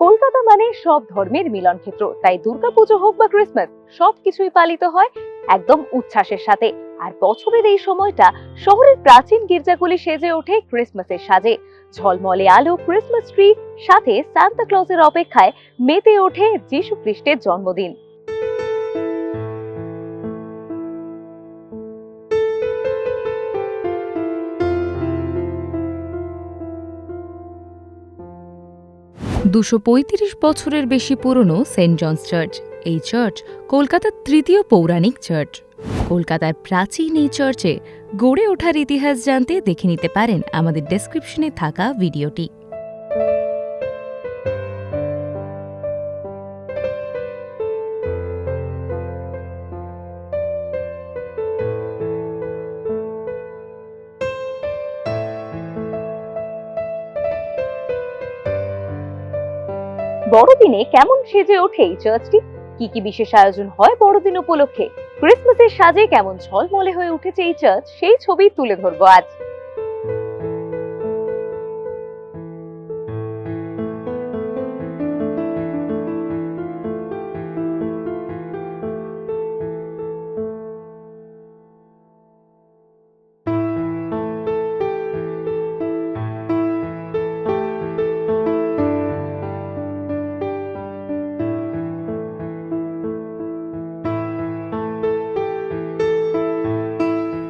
কলকাতা মানে সব ধর্মের মিলন ক্ষেত্র তাই দুর্গাপুজো হোক বা ক্রিসমাস সবকিছুই পালিত হয় একদম উচ্ছ্বাসের সাথে। আর বছরের এই সময়টা শহরের প্রাচীন গির্জাগুলি সেজে ওঠে ক্রিসমাসের সাজে। ঝলমলে আলো ক্রিসমাস ট্রি সাথে সান্তা ক্লজের অপেক্ষায় মেতে ওঠে যীশু খ্রিস্টের জন্মদিন। দুশো বছরের বেশি পুরনো সেন্ট জনস চার্চ। এই চার্চ কলকাতার তৃতীয় পৌরাণিক চার্চ। কলকাতার প্রাচীন এই চার্চে গড়ে ওঠার ইতিহাস জানতে দেখে নিতে পারেন আমাদের ডেসক্রিপশনে থাকা ভিডিওটি বড়দিনে কেমন সেজে ওঠে এই চার্চটি কি কি বিশেষ আয়োজন হয় বড়দিন উপলক্ষে? ক্রিসমাসের সাজে কেমন ঝলমলে হয়ে উঠেছে এই চার্চ সেই ছবি তুলে ধরবো আজ।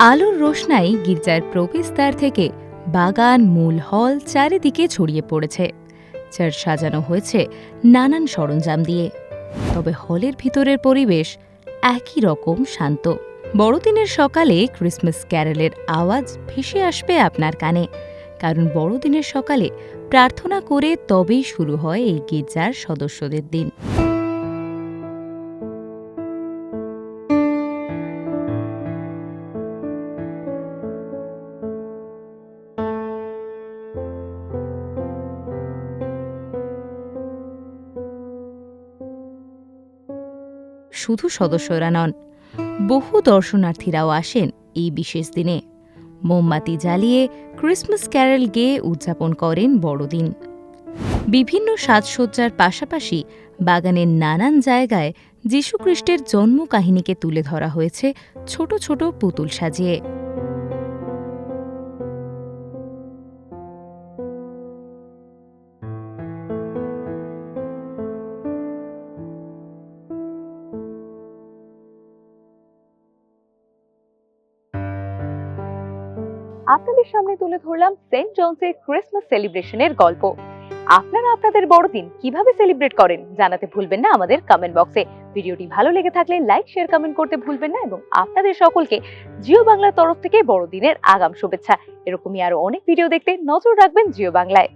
আলোর রোশনাই গির্জার প্রবেশদ্বার থেকে বাগান, মূল হল চারিদিকে ছড়িয়ে পড়েছে। চার্চ সাজানো হয়েছে নানান সরঞ্জাম দিয়ে। তবে হলের ভিতরের পরিবেশ একই রকম শান্ত। বড়দিনের সকালে ক্রিসমাস ক্যারেলের আওয়াজ ভেসে আসবে আপনার কানে, কারণ বড়দিনের সকালে প্রার্থনা করে তবেই শুরু হয় এই গির্জার সদস্যদের দিন। শুধু সদস্যরা নন, বহু দর্শনার্থীরাও আসেন এই বিশেষ দিনে। মোমবাতি জ্বালিয়ে ক্রিসমাস ক্যারেল গেয়ে উদযাপন করেন বড়দিন। বিভিন্ন সাজসজ্জার পাশাপাশি বাগানের নানান জায়গায় যীশুখ্রিস্টের জন্মকাহিনীকে তুলে ধরা হয়েছে ছোট ছোট পুতুল সাজিয়ে। আপনাদের সামনে তুলে ধরলাম সেন্ট জনসের ক্রিসমাস সেলিব্রেশনের গল্প। আপনারা আপনাদের বড়দিন কীভাবে সেলিব্রেট করেন জানাতে ভুলবেন না আমাদের কমেন্ট বক্সে ভিডিওটি ভালো লেগে থাকলে লাইক শেয়ার কমেন্ট করতে ভুলবেন না এবং আপনাদের সকলকে জিও বাংলার তরফ থেকে বড়দিনের আগাম শুভেচ্ছা। এরকমই আরও অনেক ভিডিও দেখতে নজর রাখবেন জিও বাংলায়।